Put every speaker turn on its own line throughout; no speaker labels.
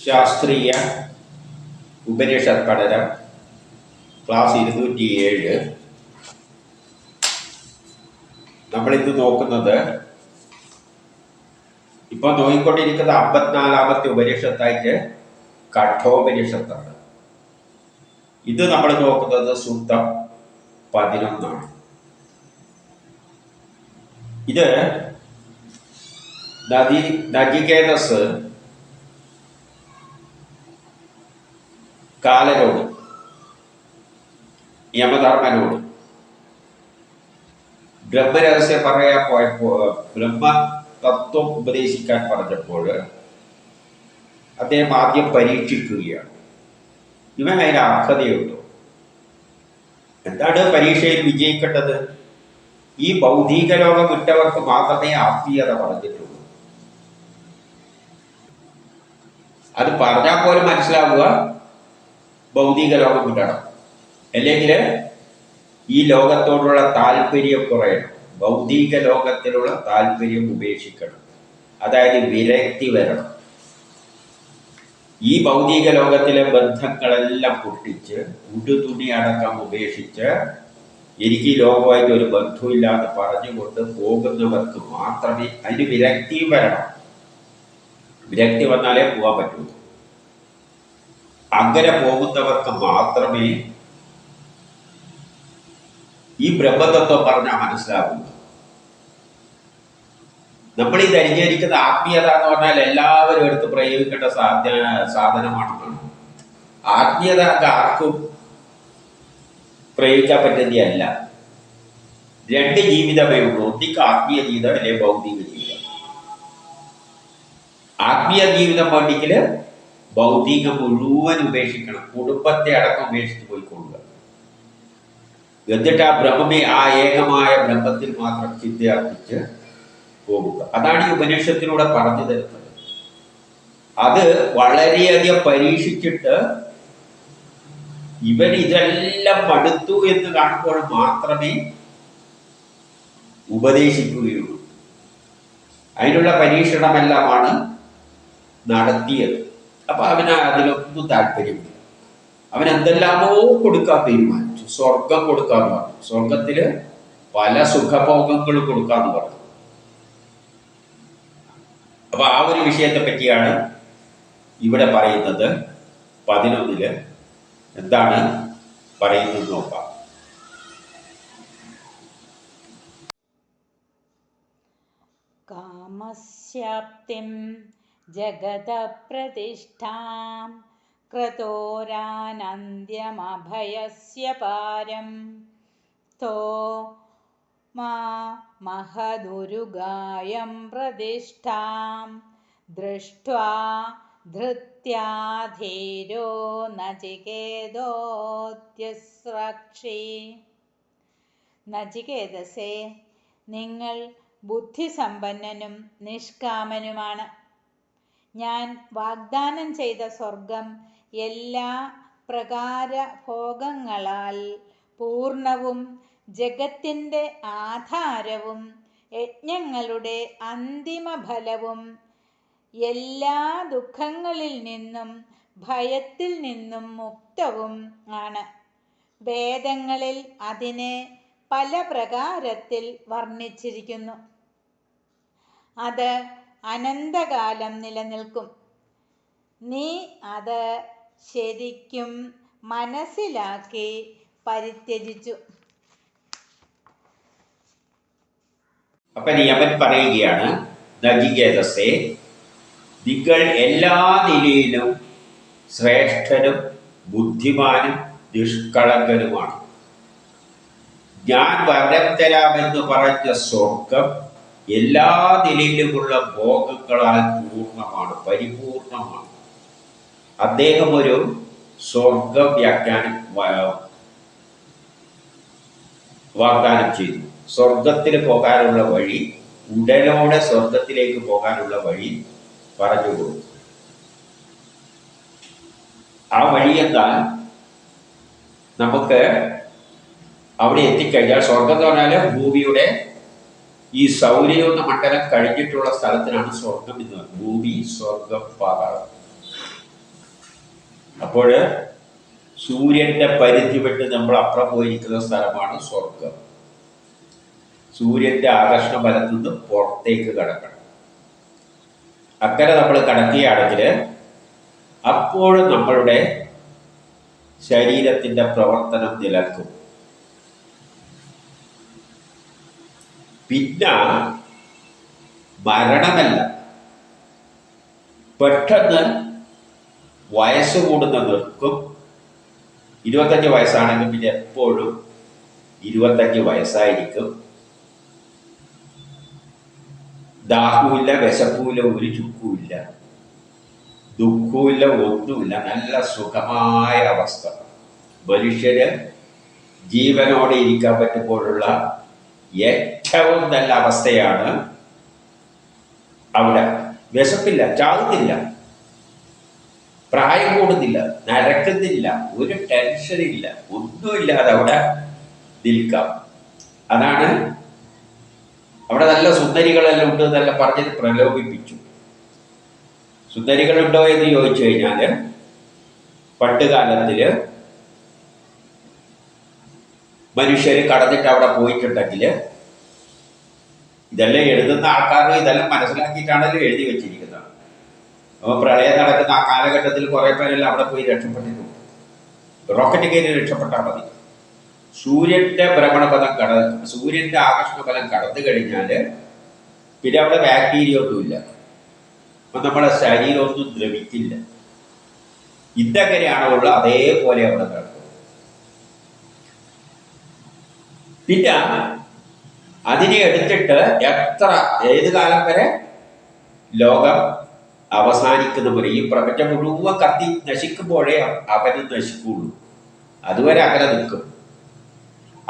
ശാസ്ത്രീയ ഉപനിഷത് പഠനം ക്ലാസ് ഇരുന്നൂറ്റി ഏഴ് നമ്മളിന്ന് നോക്കുന്നത് ഇപ്പൊ നോക്കിക്കൊണ്ടിരിക്കുന്ന അമ്പത്തിനാലാമത്തെ ഉപനിഷത്തായിട്ട് കഠോപനിഷത്താണ്. ഇത് നമ്മൾ നോക്കുന്നത് സൂക്തം പതിനൊന്നാണ്. ഇത് നദി നജികേതസ് കാലനോട് യമധർമ്മനോട്. ബ്രഹ്മരഹസ്യം പറയാൻ പോയപ്പോ ബ്രഹ്മ തത്വം ഉപദേശിക്കാൻ പറഞ്ഞപ്പോൾ അദ്ദേഹം ആദ്യം പരീക്ഷിക്കുകയാണ്. ഇവൻ അതിന് അർഹതയുണ്ടോ? എന്താണ് പരീക്ഷയിൽ വിജയിക്കേണ്ടത്? ഈ ഭൗതിക ലോകം വിട്ടവർക്ക് മാത്രമേ ആത്മീയത പറഞ്ഞിട്ടുള്ളൂ. അത് പറഞ്ഞാൽ പോലും മനസ്സിലാവുക ഭൗതിക ലോകം വിടണം അല്ലെങ്കിൽ ഈ ലോകത്തോടുള്ള താല്പര്യം കുറയണം. ഭൗതിക ലോകത്തിലുള്ള താല്പര്യം ഉപേക്ഷിക്കണം. അതായത് വിരക്തി വരണം. ഈ ഭൗതിക ലോകത്തിലെ ബന്ധങ്ങളെല്ലാം പൊട്ടിച്ച് ഉടുതുണി അടക്കം ഉപേക്ഷിച്ച് എനിക്ക് ഈ ലോകമായിട്ട് ഒരു ബന്ധമില്ലാതെ പറഞ്ഞുകൊണ്ട് പോകുന്നവർക്ക് മാത്രമേ അതിന് വിരക്തിയും വരണം. വിരക്തി വന്നാലേ പോകാൻ പറ്റുള്ളൂ. അങ്ങനെ പോകുന്നവർക്ക് മാത്രമേ ഈ ബ്രഹ്മതത്വം പറഞ്ഞാൽ മനസ്സിലാകുന്നു നമ്മൾ ഈ അനുചരിക്കുന്ന ആത്മീയത എന്ന് പറഞ്ഞാൽ എല്ലാവരും എടുത്ത് പ്രയോഗിക്കേണ്ട സാധ്യ സാധനമാണെന്നാണ് ആത്മീയത ആർക്കും പ്രയോഗിക്കാൻ പറ്റുന്നതല്ല. രണ്ട് ജീവിതമേ ഉള്ളൂ. ഒന്നിക്ക് ആത്മീയ ജീവിതം അല്ലെങ്കിൽ ഭൗതിക ജീവിതം. ആത്മീയ ജീവിതം വേണ്ടെങ്കിൽ ഭൗതികം മുഴുവൻ ഉപേക്ഷിക്കണം. കുടുംബത്തെ അടക്കം ഉപേക്ഷിച്ച് പോയിക്കൊള്ളുക എന്നിട്ട് ആ ബ്രഹ്മമേ ആ ഏകമായ ബ്രഹ്മത്തിൽ മാത്രം ചിന്തയർപ്പിച്ച് പോകുക. അതാണ് ഈ ഉപനിഷത്തിലൂടെ പറഞ്ഞു തരുന്നത്. അത് വളരെയധികം പരീക്ഷിച്ചിട്ട് ഇവൻ ഇതെല്ലാം മടുത്തു എന്ന് കാണുമ്പോൾ മാത്രമേ ഉപദേശിക്കുകയുള്ളൂ. അതിനുള്ള പരീക്ഷണമെല്ലാമാണ് നടത്തിയത്. അപ്പൊ അവന് അതിലൊന്നും താല്പര്യമില്ല. അവൻ എന്തെല്ലാമോ കൊടുക്കാൻ തീരുമാനിച്ചു. സ്വർഗം കൊടുക്കാന്ന് പറഞ്ഞു. സ്വർഗത്തിൽ പല സുഖഭോഗങ്ങൾ കൊടുക്കാന്ന് പറഞ്ഞു. അപ്പൊ ആ ഒരു വിഷയത്തെ പറ്റിയാണ് ഇവിടെ പറയുന്നത്. പതിനൊന്നിൽ എന്താണ് പറയുന്നത് നോക്കാം.
കാമസ്യാപ്തിം ജഗതപ്രതിഷ്ഠാം ക്രതോരാനന്ദ്യമഭയസ്യ പാരം. തോ മാ മഹദുരുഗായം പ്രതിഷ്ഠാം. ദൃഷ്ട്വാ ധൃത്യാധീരോ നചികേതോത്യസ്രക്ഷി. നചികേതസേ നിങ്ങൾ ബുദ്ധിസമ്പന്നനും നിഷ്കാമനുമാണ്. ഞാൻ വാഗ്ദാനം ചെയ്ത സ്വർഗം എല്ലാ പ്രകാര ഭോഗങ്ങളാൽ പൂർണവും ജഗത്തിന്റെ ആധാരവും യജ്ഞങ്ങളുടെ അന്തിമ ഫലവും എല്ലാ ദുഃഖങ്ങളിൽ നിന്നും ഭയത്തിൽ നിന്നും മുക്തവും ആണ്. വേദങ്ങളിൽ അതിനെ പല പ്രകാരത്തിൽ വർണിച്ചിരിക്കുന്നു. അത് അനന്തകാലം നിലനിൽക്കും. നീ അത് ശരിക്കും മനസ്സിലാക്കി പരിത്യജിച്ചു.
അപ്പൊ യമൻ പറയുകയാണ്. നജികേതസെ നിങ്ങൾ എല്ലാ നിലയിലും ശ്രേഷ്ഠനും ബുദ്ധിമാനും നിഷ്കളങ്കനുമാണ്. ഞാൻ വരം തരാമെന്ന് പറഞ്ഞ സ്വർഗം എല്ലാ നിലയിലുമുള്ള ഭോഗങ്ങളാൽ പൂർണമാണ് പരിപൂർണമാണ്. അദ്ദേഹം ഒരു സ്വർഗ വ്യാഖ്യാനം വാഗ്ദാനം ചെയ്തു. സ്വർഗത്തിൽ പോകാനുള്ള വഴി ഉടനോടെ സ്വർഗത്തിലേക്ക് പോകാനുള്ള വഴി പറഞ്ഞു കൊടുത്തു. ആ വഴി എന്നാൽ നമുക്ക് അവിടെ എത്തിക്കഴിഞ്ഞാൽ സ്വർഗം എന്ന് പറഞ്ഞാൽ ഭൂമിയുടെ ഈ സൗരയൂഥ മണ്ഡലം കഴിഞ്ഞിട്ടുള്ള സ്ഥലത്തിനാണ് സ്വർഗം എന്ന് പറയുന്നത്. ഭൂമി സ്വർഗം പാതാളം. അപ്പോൾ സൂര്യന്റെ പരിധി വിട്ട് നമ്മൾ അപ്പുറം പോയിരിക്കുന്ന സ്ഥലമാണ് സ്വർഗം. സൂര്യന്റെ ആകർഷണ ബലത്തിൽ നിന്ന് പുറത്തേക്ക് കടക്കണം. അങ്ങനെ നമ്മൾ കടക്കുകയാണെങ്കിൽ അപ്പോഴും നമ്മളുടെ ശരീരത്തിന്റെ പ്രവർത്തനം നിലക്കും പിന്നെ മരണമല്ല പെട്ടെന്ന് വയസ്സ് കൂടുന്ന നിർക്കും. ഇരുപത്തഞ്ച് വയസ്സാണെങ്കിൽ പിന്നെ എപ്പോഴും ഇരുപത്തഞ്ച് വയസ്സായിരിക്കും. ദാഹവുമില്ല വിശപ്പുമില്ല ഒരു ചുക്കുമില്ല. ദുഃഖവുമില്ല ഒന്നുമില്ല. നല്ല സുഖമായ അവസ്ഥ. മനുഷ്യര് ജീവനോടെ ഇരിക്കാൻ പറ്റുമ്പോഴുള്ള ഏറ്റവും നല്ല അവസ്ഥയാണ്. അവിടെ വിശപ്പില്ല ചാകുന്നില്ല പ്രായം കൂടുന്നില്ല നരക്കുന്നില്ല ഒരു ടെൻഷനില്ല ഒന്നുമില്ലാതെ അവിടെ നിൽക്കാം. അതാണ് അവിടെ നല്ല സുന്ദരികളെല്ലാം ഉണ്ട് എന്നെല്ലാം പറഞ്ഞിട്ട് പ്രലോഭിപ്പിച്ചു. സുന്ദരികളുണ്ടോ എന്ന് ചോദിച്ചു കഴിഞ്ഞാൽ പണ്ട് കാലത്തിൽ മനുഷ്യര് കടന്നിട്ട് അവിടെ പോയിട്ടുണ്ടെങ്കിൽ ഇതെല്ലാം എഴുതുന്ന ആൾക്കാർ ഇതെല്ലാം മനസ്സിലാക്കിയിട്ടാണല്ലോ എഴുതി വെച്ചിരിക്കുന്നത്. അപ്പോൾ പ്രളയം നടക്കുന്ന ആ കാലഘട്ടത്തിൽ കുറേ പേരെല്ലാം അവിടെ പോയി രക്ഷപ്പെട്ടിട്ടുണ്ട്. റോക്കറ്റ് കയറി രക്ഷപ്പെട്ടാൽ മതി. സൂര്യന്റെ ഭ്രമണപഥം കട സൂര്യന്റെ ആകർഷണബലം കടന്നു കഴിഞ്ഞാൽ പിന്നെ അവിടെ ബാക്ടീരിയ ഒന്നുമില്ല. അപ്പൊ നമ്മുടെ ശരീരമൊന്നും ദ്രവിക്കില്ല. ഇതെങ്ങനെയാണോ ഉള്ളത്. അതേപോലെ അവിടെ നടക്കും പിന്നെ അതിനെ എടുത്തിട്ട് എത്ര ഏത് കാലം വരെ? ലോകം അവസാനിക്കുന്ന പോലെ ഈ പ്രപഞ്ചം മുഴുവൻ കത്തി നശിക്കുമ്പോഴേ അവന് നശിക്കുള്ളൂ. അതുവരെ അങ്ങനെ നിൽക്കും.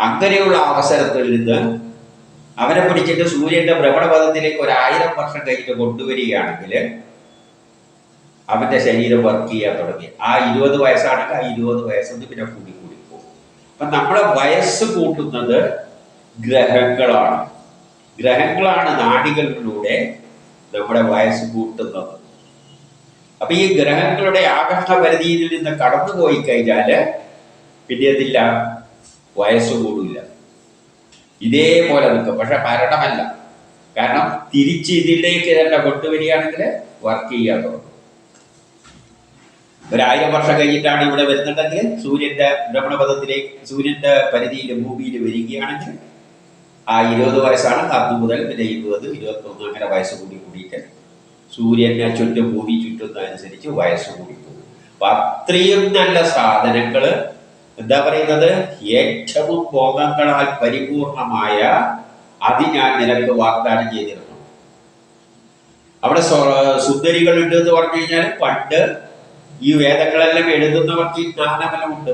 അങ്ങനെയുള്ള അവസരത്തിൽ നിന്ന് അവനെ പിടിച്ചിട്ട് സൂര്യന്റെ ഭ്രമണപഥത്തിലേക്ക് ഒരു വർഷം കഴിഞ്ഞിട്ട് കൊണ്ടുവരികയാണെങ്കിൽ അവന്റെ ശരീരം വർക്ക് ചെയ്യാൻ തുടങ്ങി. ആ ഇരുപത് വയസ്സാണെങ്കിൽ ആ ഇരുപത് വയസ്സൊന്ന് പിന്നെ കൂടി കൂടി പോകും. അപ്പൊ നമ്മളെ വയസ്സ് കൂട്ടുന്നത് ഗ്രഹങ്ങളാണ്. ഗ്രഹങ്ങളാണ് നാടികളിലൂടെ നമ്മുടെ വയസ്സ് കൂട്ടുന്നത്. അപ്പൊ ഈ ഗ്രഹങ്ങളുടെ ആകർഷണ പരിധിയിൽ നിന്ന് കടന്നു പോയി കഴിഞ്ഞാൽ പിന്നെ അതില്ല വയസ്സ് കൂടില്ല. ഇതേപോലെ നിൽക്കും. പക്ഷെ മരണമല്ല. കാരണം തിരിച്ച് ഇതിലേക്ക് തന്നെ കൊണ്ടുവരികയാണെങ്കിൽ വർക്ക് ചെയ്യാൻ തുടങ്ങും. ഒരായിരം വർഷം കഴിഞ്ഞിട്ടാണ് ഇവിടെ വരുന്നുണ്ടെങ്കിൽ സൂര്യന്റെ ഭ്രമണപഥത്തിലേക്ക് സൂര്യന്റെ പരിധിയിൽ ഭൂമിയിൽ വരികയാണെങ്കിൽ ആ ഇരുപത് വയസ്സാണ് അന്ന് മുതൽ പിന്നെ ഇരുപത് ഇരുപത്തൊന്ന് അങ്ങനെ വയസ്സ് കൂടി കൂടിയിട്ട് സൂര്യനെ ചുറ്റും ഭൂമി ചുറ്റുന്നതനുസരിച്ച് വയസ്സ് കൂടി പോകും. അപ്പൊ അത്രയും നല്ല സാധനങ്ങൾ എന്താ പറയുന്നത്? ഏറ്റവും ഭോഗങ്ങളാൽ പരിപൂർണമായ അത് ഞാൻ നിനക്ക് വാഗ്ദാനം ചെയ്തിരുന്നു. അവിടെ സുന്ദരികൾ ഉണ്ട് എന്ന് പറഞ്ഞു കഴിഞ്ഞാൽ പണ്ട് ഈ വേദങ്ങളെല്ലാം എഴുതുന്നവർക്ക് ഈ ജ്ഞാനബലമുണ്ട്.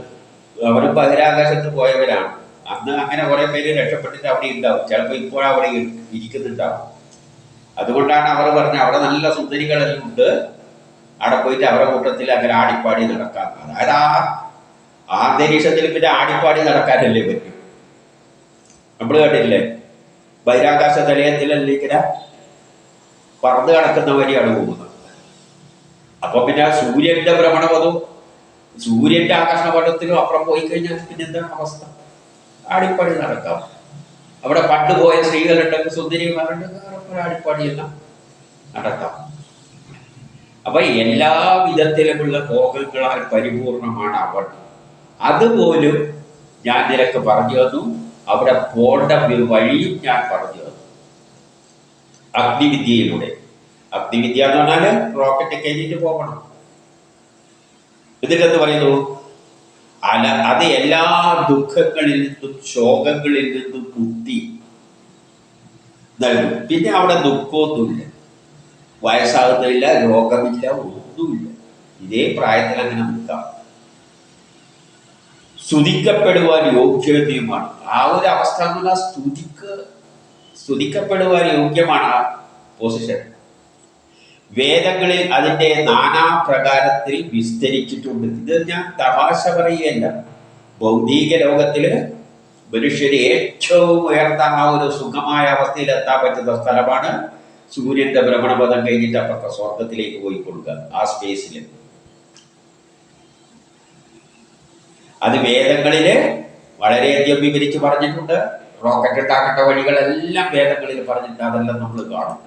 അവർ ബഹിരാകാശത്ത് പോയവരാണ്. അന്ന് അങ്ങനെ കുറെ പേര് രക്ഷപ്പെട്ടിട്ട് അവിടെ ഉണ്ടാവും. ചിലപ്പോൾ അവിടെ ഇരിക്കുന്നുണ്ടാവും. അതുകൊണ്ടാണ് അവർ പറഞ്ഞത് അവിടെ നല്ല സുന്ദരികളെല്ലാം ഉണ്ട്. അവിടെ പോയിട്ട് അവരുടെ കൂട്ടത്തിൽ അങ്ങനെ ആടിപ്പാടി നടക്കാം. അതായത് ആ അന്തരീക്ഷത്തിൽ പിന്നെ ആടിപ്പാടി നടക്കാനല്ലേ പറ്റും. നമ്മൾ കണ്ടില്ലേ ബഹിരാകാശ നിലയത്തിലല്ലേ ഇങ്ങനെ പറന്ന് കിടക്കുന്ന വഴിയാണ് പോകുന്നത്. അപ്പൊ പിന്നെ സൂര്യന്റെ ഭ്രമണപഥവും സൂര്യന്റെ ആകർഷണപഥത്തിലും അപ്പുറം പോയി കഴിഞ്ഞാൽ പിന്നെ എന്താണ് അവസ്ഥ? ആടിപ്പാടി നടക്കാം. അവിടെ പട്ടുപോയ സ്ത്രീകളുണ്ട് സ്ത്രീകളുണ്ടെങ്കിൽ സുന്ദരിമാരുണ്ടെങ്കിൽ ഒരു ആടിപ്പാടിയെല്ലാം നടക്കാം. അപ്പൊ എല്ലാ വിധത്തിലുമുള്ള ഭോഗങ്ങളാൽ പരിപൂർണമാണ് അവൾ. അതുപോലും ഞാൻ നിനക്ക് പറഞ്ഞു തന്നു. അവിടെ പോണ്ട വഴിയും ഞാൻ പറഞ്ഞു തന്നു. അഗ്നിവിദ്യയിലൂടെ. അഗ്നിവിദ്യ എന്ന് പറഞ്ഞാൽ റോക്കറ്റ് കഴിഞ്ഞിട്ട് പോകണം. എന്നിട്ടെന്ന് പറയുന്നു? അല അത് എല്ലാ ദുഃഖങ്ങളിൽ നിന്നും ശോകങ്ങളിൽ നിന്നും മുക്തി നൽകും. പിന്നെ അവിടെ ദുഃഖമൊന്നുമില്ല. വയസ്സാകുന്നില്ല രോഗമില്ല ഒന്നുമില്ല. ഇതേ പ്രായത്തിൽ അങ്ങനെ നിൽക്കാം. സ്തുതിക്കപ്പെടുവാൻ യോഗ്യതയുമാണ്. ആ ഒരു അവസ്ഥ സ്തുതിക്ക സ്തുതിക്കപ്പെടുവാൻ യോഗ്യമാണ് ആ പൊസിഷൻ വേദങ്ങളിൽ അതിന്റെ നാനാ പ്രകാരത്തിൽ വിസ്തരിച്ചിട്ടുണ്ട്. ഇത് ഞാൻ തമാശ പറയുകയല്ല. ഭൗതിക ലോകത്തിൽ മനുഷ്യന് ഏറ്റവും ഉയർന്ന ആ ഒരു സുഖമായ അവസ്ഥയിൽ എത്താൻ പറ്റുന്ന സ്ഥലമാണ് സൂര്യന്റെ ഭ്രമണപഥം കഴിഞ്ഞിട്ട് അപ്പുറത്തെ സ്വർഗത്തിലേക്ക് പോയി കൊടുക്കുക ആ സ്പേസിൽ അത് വേദങ്ങളിൽ വളരെയധികം വിവരിച്ച് പറഞ്ഞിട്ടുണ്ട്. റോക്കറ്റ് ഉണ്ടാക്കേണ്ട വഴികളെല്ലാം വേദങ്ങളിൽ പറഞ്ഞിട്ടുണ്ട് അതെല്ലാം നമ്മൾ കാണും.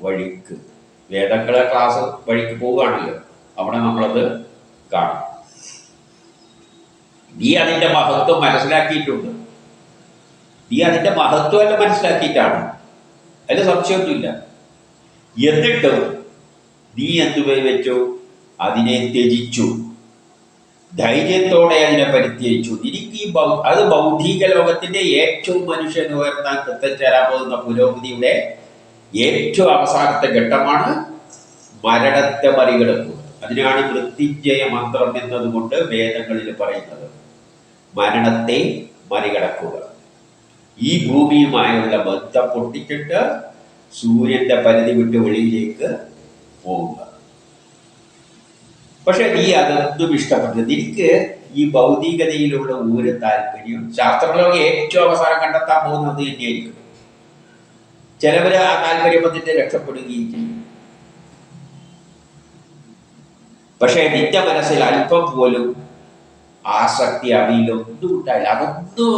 വഴിക്ക്. വേദങ്ങളെ ക്ലാസ് വഴിക്ക് പോവുകയാണല്ലോ. അവിടെ നമ്മളത് കാണും. നീ അതിന്റെ മഹത്വം മനസ്സിലാക്കിയിട്ടുണ്ട്. നീ അതിന്റെ മഹത്വം എല്ലാം മനസ്സിലാക്കിയിട്ടാണ്. അതിൽ സംശയമൊന്നുമില്ല. എന്നിട്ട് നീ എന്തുവേ വെച്ചു? അതിനെ ത്യജിച്ചു. ധൈര്യത്തോടെ അതിനെ പരിത്യജിച്ചു. എനിക്ക് ഈ അത് ബൗദ്ധിക ലോകത്തിന്റെ ഏറ്റവും മനുഷ്യൻ ഉയർത്താൻ ചേരാൻ പോകുന്ന പുരോഗതിയുടെ ഏറ്റവും അവസാനത്തെ ഘട്ടമാണ് മരണത്തെ മറികടക്കുക. അതിനാണ് മൃത്യുഞ്ജയ മന്ത്രം എന്നതുകൊണ്ട് വേദങ്ങളിൽ പറയുന്നത്. മരണത്തെ മറികടക്കുക. ഈ ഭൂമിയുമായുള്ള ബന്ധം പൊട്ടിച്ചിട്ട് സൂര്യന്റെ പരിധി വിട്ട് വെളിയിലേക്ക് പോവുക. പക്ഷെ നീ അതൊന്നും ഇഷ്ടപ്പെട്ടത് എനിക്ക് ഈ ഭൗതികതയിലുള്ള ഒരു താല്പര്യം ശാസ്ത്രലോകം ഏറ്റവും അവസാനം കണ്ടെത്താൻ പോകുന്നത് തന്നെയായിരിക്കും. ചിലവര് ആ താല്പര്യപത്തിന്റെ രക്ഷപ്പെടുകയും ചെയ്യും. പക്ഷെ നിന്റെ മനസ്സിൽ അല്പം പോലും ആസക്തി അവയിലൊന്നും ഉണ്ടായില്ല. അതൊന്നും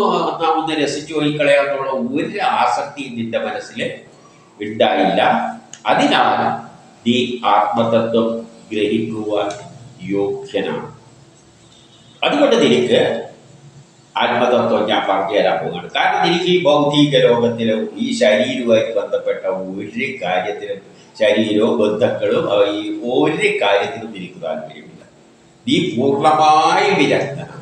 നാം ഒന്ന് രസിച്ചു പോയി കളയാന്നുള്ള ഒരു ആസക്തിയും നിന്റെ മനസ്സിൽ ഉണ്ടായില്ല. അതിനാൽ നീ ആത്മതത്വം ഗ്രഹിക്കുവാൻ യോഗ്യനാണ്. അതുകൊണ്ട് നിനക്ക് ആത്മതത്വം ഞാൻ പറഞ്ഞു തരാൻ പോവുകയാണ് കാരണം എനിക്ക് ഈ ഭൗതിക ലോകത്തിലും ഈ ശരീരവുമായി ബന്ധപ്പെട്ട ഒരു കാര്യത്തിലും ശരീരവും ബന്ധങ്ങളും ഈ ഒരു കാര്യത്തിലും എനിക്ക് താല്പര്യമില്ല. നീ പൂർണമായി വിരക്തനാണ്.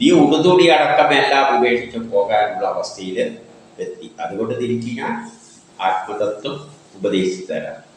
നീ ഉടുതുണി അടക്കം എല്ലാം ഉപേക്ഷിച്ച് പോകാനുള്ള അവസ്ഥയിൽ എത്തി. അതുകൊണ്ട് തിരിച്ച് ഞാൻ ആത്മതത്വം ഉപദേശിച്ചു തരാം.